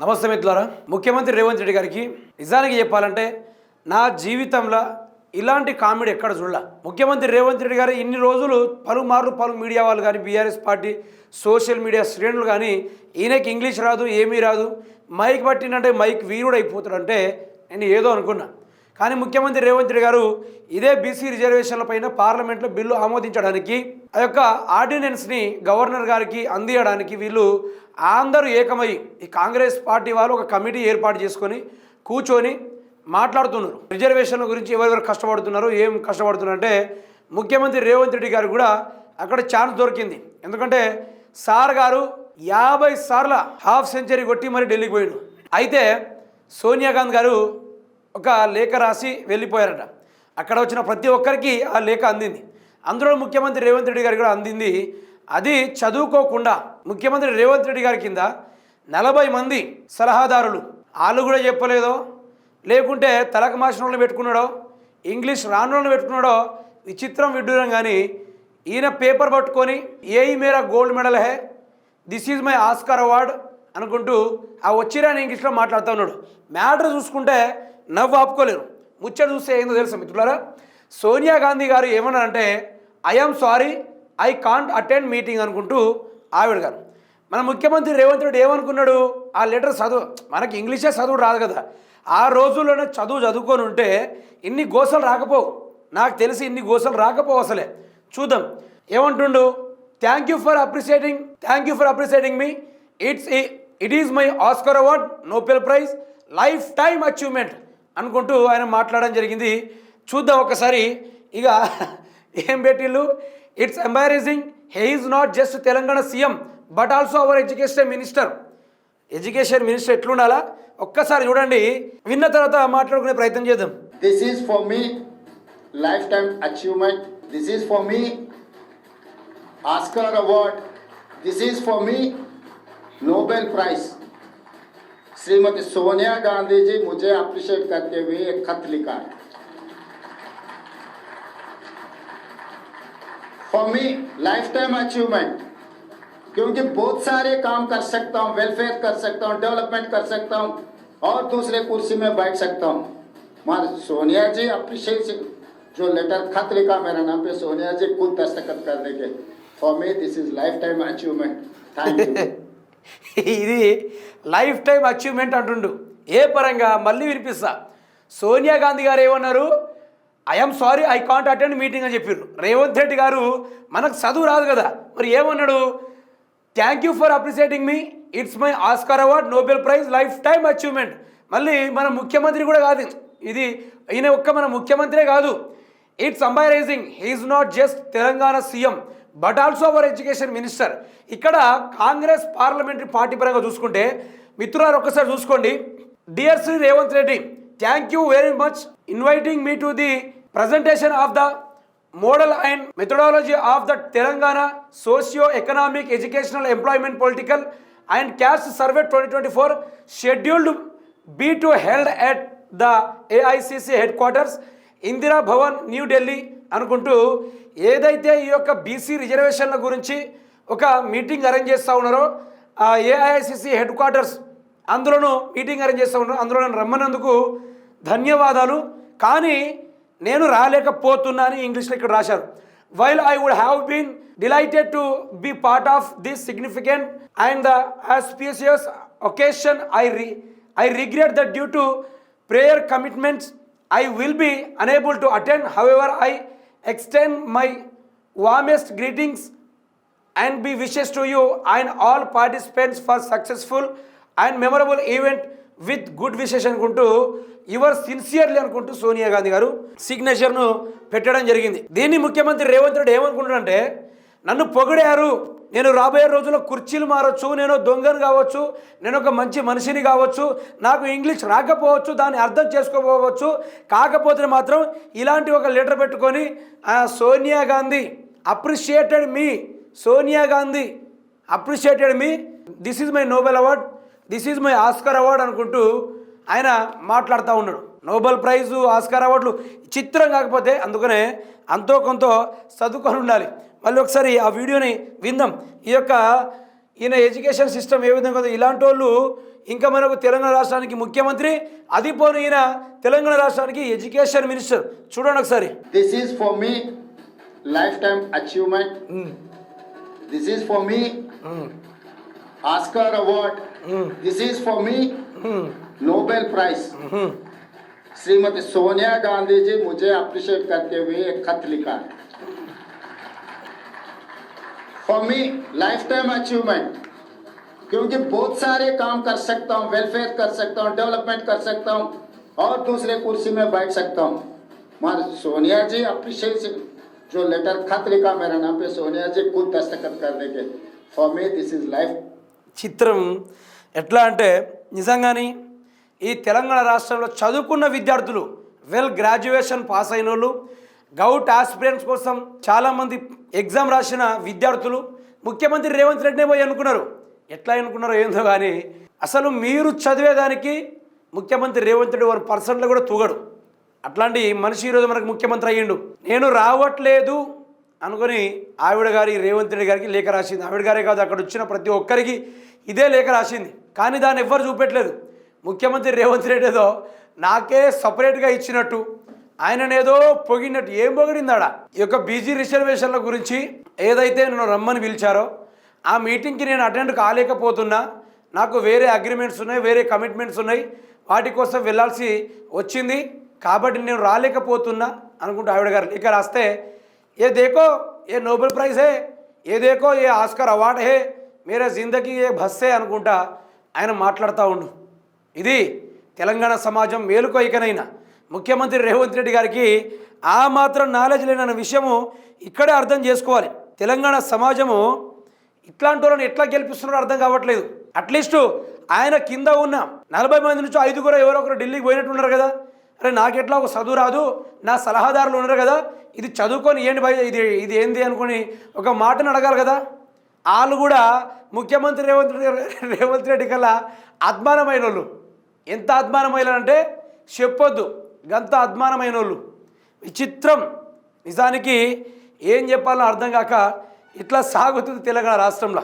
నమస్తే మిత్రులారా. ముఖ్యమంత్రి రేవంత్ రెడ్డి గారికి నిజానికి చెప్పాలంటే నా జీవితంలో ఇలాంటి కామెడీ ఎక్కడ చూడాల. ముఖ్యమంత్రి రేవంత్ రెడ్డి గారు ఇన్ని రోజులు పలుమార్లు పలు మీడియా వాళ్ళు కానీ బీఆర్ఎస్ పార్టీ సోషల్ మీడియా శ్రేణులు కానీ ఈయనకి ఇంగ్లీష్ రాదు ఏమీ రాదు. మైక్ పట్టినంటే మైక్ వీరుడు అయిపోతాడంటే నేను ఏదో అనుకున్నా. కానీ ముఖ్యమంత్రి రేవంత్ రెడ్డి గారు ఇదే బీసీ రిజర్వేషన్ల పైన పార్లమెంట్లో బిల్లు ఆమోదించడానికి ఆ యొక్క ఆర్డినెన్స్ని గవర్నర్ గారికి అందియడానికి వీళ్ళు అందరూ ఏకమై ఈ కాంగ్రెస్ పార్టీ వాళ్ళు ఒక కమిటీ ఏర్పాటు చేసుకొని కూర్చొని మాట్లాడుతున్నారు. రిజర్వేషన్ల గురించి ఎవరెవరు కష్టపడుతున్నారు ఏం కష్టపడుతున్నారంటే ముఖ్యమంత్రి రేవంత్ రెడ్డి గారు కూడా అక్కడ ఛాన్స్ దొరికింది. ఎందుకంటే సార్ గారు యాభై సార్ల హాఫ్ సెంచరీ కొట్టి మరి ఢిల్లీకి పోయిండు. అయితే సోనియా గాంధీ గారు ఒక లేఖ రాసి వెళ్ళిపోయారట. అక్కడ వచ్చిన ప్రతి ఒక్కరికి ఆ లేఖ అందింది. అందులో ముఖ్యమంత్రి రేవంత్ రెడ్డి గారికి కూడా అందింది అది చదువుకోకుండా ముఖ్యమంత్రి రేవంత్ రెడ్డి గారి కింద నలభై మంది సలహాదారులు వాళ్ళు కూడా చెప్పలేదో లేకుంటే తలకు మాసిన పెట్టుకున్నాడో ఇంగ్లీష్ రాని వాళ్ళని పెట్టుకున్నాడో విచిత్రం విడ్డూరం కానీ ఈయన పేపర్ పట్టుకొని ఏ మేరా gold medal hey? This is my Oscar award అనుకుంటూ ఆ వచ్చిరాని ఇంగ్లీష్లో మాట్లాడుతూ ఉన్నాడు. మ్యాటర్ చూసుకుంటే నవ్వు ఆపుకోలేరు. ముచ్చట చూస్తే ఏందో తెలుసు మిత్రులారా? సోనియా గాంధీ గారు ఏమన్నారంటే I'm sorry I can't attend meeting అనుకుంటూ ఆవిడ గారు. మన ముఖ్యమంత్రి రేవంత్ రెడ్డి ఏమనుకున్నాడు? ఆ లెటర్ చదువు మనకి ఇంగ్లీషే చదువు రాదు కదా. ఆ రోజుల్లోనే చదువు చదువుకొని ఉంటే ఇన్ని గోసలు రాకపోవు. నాకు తెలిసి ఇన్ని గోసలు రాకపోవు అసలే. చూద్దాం. ఏమంటుండు? Thank you for appreciating thank you for appreciating me it's it is my Oscar award Nobel prize lifetime achievement అనుకుంటూ ఆయన మాట్లాడడం జరిగింది. చూద్దాం ఒకసారి. ఇక ఏం పెట్టిళ్ళు it's embarrassing he is not just Telangana CM but also our education minister education minister ఎట్లుండాలా? ఒక్కసారి చూడండి. విన్న తర్వాత మాట్లాడుకునే ప్రయత్నం చేద్దాం. This This for me lifetime achievement this is for me Oscar award this is for me Nobel prize Shrimati Sonia Gandhi ji मुझे appreciate करते हुए एक खत लिखा है। For me lifetime achievement क्योंकि बहुत सारे काम कर सकता हूँ वेलफेयर कर सकता हूँ डेवलपमेंट कर सकता हूँ, और दूसरे कुर्सी में बैठ सकता हूँ। मार सोनिया जी अप्रिशिएट जो लेटर खत लिखा, मेरा नाम पे सोनिया जी, खुद दस्तखत कर देंगे। For me this is lifetime achievement thank you ఇది లైఫ్ టైం అచీవ్మెంట్ అంటుండు. ఏ పరంగా? మళ్ళీ వినిపిస్తా. సోనియా గాంధీ గారు ఏమన్నారు? I'm sorry I can't attend meeting అని చెప్పారు రేవంత్ రెడ్డి గారు మనకు చదువు రాదు కదా. మరి ఏమన్నాడు? Thank you for appreciating me it's my Oscar award Nobel prize lifetime achievement మళ్ళీ మన ముఖ్యమంత్రి కూడా కాదు. ఇది ఈయన ఒక్క మన ముఖ్యమంత్రే కాదు. It's embarrassing he is not just Telangana CM. But also our education minister ఇక్కడ కాంగ్రెస్ పార్లమెంటరీ పార్టీ పరంగా చూసుకుంటే మిత్రులారు ఒక్కసారి చూసుకోండి. Dear Shri Revanth Reddy thank you very much inviting me to the presentation of the model and methodology of the Telangana socio economic educational employment political and caste survey twenty twenty four scheduled be to held at the AICC headquarters Indira Bhavan New Delhi అనుకుంటూ ఏదైతే ఈ యొక్క BC రిజర్వేషన్ల గురించి ఒక meeting arrange చేస్తూ ఉన్నారో ఆ ఏఐసిసి హెడ్ క్వార్టర్స్ అందులోనూ మీటింగ్ అరేంజ్ చేస్తూ ఉన్నారు. అందులో నన్ను రమ్మన్నందుకు ధన్యవాదాలు. కానీ నేను రాలేకపోతున్నా అని ఇంగ్లీష్లో ఇక్కడ రాశారు. While I would have been delighted to be part of this significant and the auspicious occasion I re I regret that due to prayer commitments I will be unable to attend however I extend my warmest greetings and be wishes to you and all participants for successful and memorable event with good wishes అనుకుంటూ your sincerely అనుకుంటూ సోనియా గాంధీ గారు సిగ్నేచర్ను పెట్టడం జరిగింది. దీన్ని ముఖ్యమంత్రి రేవంత్ రెడ్డి ఏమనుకుంటున్నాడంటే నన్ను పొగిడారు. నేను రాబోయే రోజుల్లో కుర్చీలు మారచ్చు నేను దొంగను కావచ్చు నేను ఒక మంచి మనిషిని కావచ్చు నాకు ఇంగ్లీష్ రాకపోవచ్చు దాన్ని అర్థం చేసుకోకపోవచ్చు. కాకపోతే మాత్రం ఇలాంటి ఒక లెటర్ పెట్టుకొని Sonia Gandhi appreciated me Sonia Gandhi appreciated me this is my Nobel award this is my Oscar award అనుకుంటూ ఆయన మాట్లాడుతూ ఉన్నాడు. నోబెల్ ప్రైజు ఆస్కార్ అవార్డులు చిత్రం కాకపోతే అందుకనే అంతో కొంత చదువుకొని ఉండాలి. మళ్ళీ ఒకసారి ఆ వీడియోని విందాం. ఈ యొక్క ఈయన ఎడ్యుకేషన్ సిస్టమ్ ఏ విధంగా ఇలాంటి వాళ్ళు ఇంకా మనకు తెలంగాణ రాష్ట్రానికి ముఖ్యమంత్రి అది పోను ఈయన తెలంగాణ రాష్ట్రానికి ఎడ్యుకేషన్ మినిస్టర్. చూడండి ఒకసారి. This is for me lifetime achievement. This is for me Oscar award. This is for me Nobel Prize. Shrimati Sonia Gandhi ji मुझे अप्रिशिएट करते हुए एक खत लिखा है for me lifetime achievement क्योंकि बहुत सारे काम कर सकता हूँ वेलफेयर कर सकता हूँ डेवलपमेंट कर सकता हूँ और दूसरे कुर्सी में बैठ सकता हूँ मगर सोनिया जी अप्रिशिएशन जो लेटर खत लिखा मेरा नाम पे सोनिया जी खुद दस्तखत कर देंगे for me this is life చిత్రం ఎట్లా అంటే నిజంగాని ఈ తెలంగాణ రాష్ట్రంలో చదువుకున్న విద్యార్థులు వెల్ గ్రాడ్యుయేషన్ పాస్ అయిన వాళ్ళు గౌట్ ఆస్పిరెంట్స్ కోసం చాలామంది ఎగ్జామ్ రాసిన విద్యార్థులు ముఖ్యమంత్రి రేవంత్ రెడ్డినే పోయి అనుకున్నారు. ఎట్లా అనుకున్నారో ఏందో కానీ అసలు మీరు చదివేదానికి ముఖ్యమంత్రి రేవంత్ రెడ్డి వారి పర్సెంట్లో కూడా తూగడు. అట్లాంటి మనిషి ఈరోజు మనకు ముఖ్యమంత్రి అయ్యిండు. నేను రావట్లేదు అనుకొని ఆవిడ గారి రేవంత్ రెడ్డి గారికి లేఖ రాసింది. ఆవిడ గారే కాదు అక్కడ వచ్చిన ప్రతి ఒక్కరికి ఇదే లేఖ రాసింది. కానీ దాన్ని ఎవ్వరు చూపెట్టలేదు. ముఖ్యమంత్రి రేవంత్ రెడ్డి ఏదో నాకే సపరేట్గా ఇచ్చినట్టు. ఆయననేదో పొగిడినట్టు. ఏం పొగిడిందాడా? ఈ యొక్క బీజీ రిజర్వేషన్ల గురించి ఏదైతే నన్ను రమ్మని పిలిచారో ఆ మీటింగ్కి నేను అటెండ్ కాలేకపోతున్నా. నాకు వేరే అగ్రిమెంట్స్ ఉన్నాయి వేరే కమిట్మెంట్స్ ఉన్నాయి. వాటి కోసం వెళ్ళాల్సి వచ్చింది. కాబట్టి నేను రాలేకపోతున్నా అనుకుంటూ ఆవిడ గారు ఇక్కడ రాస్తే ఏ దేకో ఏ నోబెల్ ప్రైజ్ హే? ఏ దేకో ఏ ఆస్కర్ అవార్డ్ హే? మీరే జిందకి ఏ బస్సే అనుకుంటా ఆయన మాట్లాడుతూ ఉండు. ఇది తెలంగాణ సమాజం మేలుకోయికనైనా ముఖ్యమంత్రి రేవంత్ రెడ్డి గారికి ఆ మాత్రం నాలెడ్జ్ లేనన్న విషయము ఇక్కడే అర్థం చేసుకోవాలి. తెలంగాణ సమాజము ఇట్లాంటి వాళ్ళని ఎట్లా గెలిపిస్తున్నారో అర్థం కావట్లేదు. అట్లీస్ట్ ఆయన కింద ఉన్న నలభై మంది నుంచి ఐదుగురు ఎవరో ఒకరు ఢిల్లీకి పోయినట్టు ఉన్నారు కదా. అరే నాకెట్లా ఒక చదువు రాదు నా సలహాదారులు ఉన్నారు కదా. ఇది చదువుకొని ఏంటి భయ ఇది ఇది ఏంది అనుకొని ఒక మాటను అడగాలి కదా. వాళ్ళు కూడా ముఖ్యమంత్రి రేవంత్ రెడ్డి రేవంత్ రెడ్డి కల్లా అద్మానమైన వాళ్ళు ఎంత అద్మానమైన అంటే చెప్పొద్దు. గంత అద్మానమైన వాళ్ళు విచిత్రం. నిజానికి ఏం చెప్పాలో అర్థం కాక ఇట్లా సాగుతుంది తెలంగాణ రాష్ట్రంలో.